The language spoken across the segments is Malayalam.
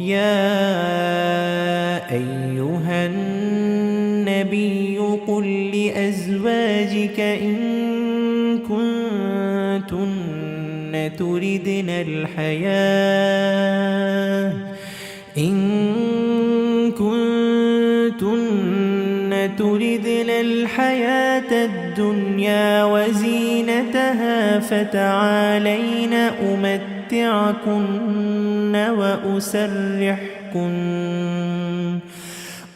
يا أيها النبي قل لأزواجك إن كنتن تردن الحياة إن كنتن تردن الحياة الدنيا وزينتها فتعالين أمتعكن وأسرحكن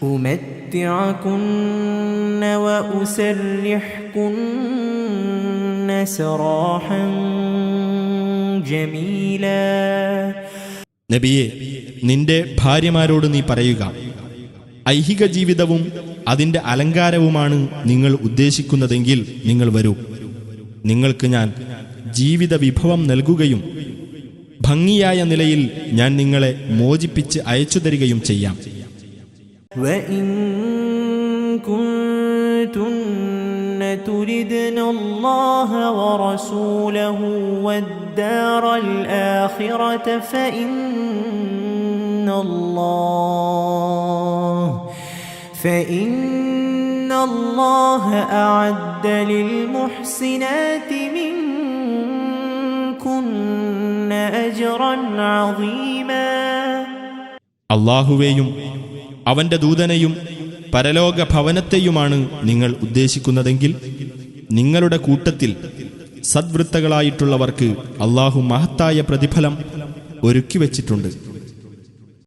أمتعكن وأسرحكن سراحا جميلا നബിയെ നിന്റെ ഭാര്യമാരോട് നീ പറയുക ഐഹിക ജീവിതവും അതിന്റെ അലങ്കാരവുമാണ് നിങ്ങൾ ഉദ്ദേശിക്കുന്നതെങ്കിൽ നിങ്ങൾ വരൂ. നിങ്ങൾക്ക് ഞാൻ ജീവിത വിഭവം നൽകുകയും ഭംഗിയായ നിലയിൽ ഞാൻ നിങ്ങളെ മോചിപ്പിച്ച് അയച്ചു തരികയും ചെയ്യാം. تردن الله ورسوله والدار الآخرة فإن الله فإن الله أعد للمحسنات منكن أجرا عظيما അള്ളാഹുവേയും അവന്റെ ദൂതനെയും പരലോക ഭവനത്തെയുമാണ് നിങ്ങൾ ഉദ്ദേശിക്കുന്നതെങ്കിൽ നിങ്ങളുടെ കൂട്ടത്തിൽ സദ്വൃത്തകളായിട്ടുള്ളവർക്ക് അള്ളാഹു മഹത്തായ പ്രതിഫലം ഒരുക്കി വച്ചിട്ടുണ്ട്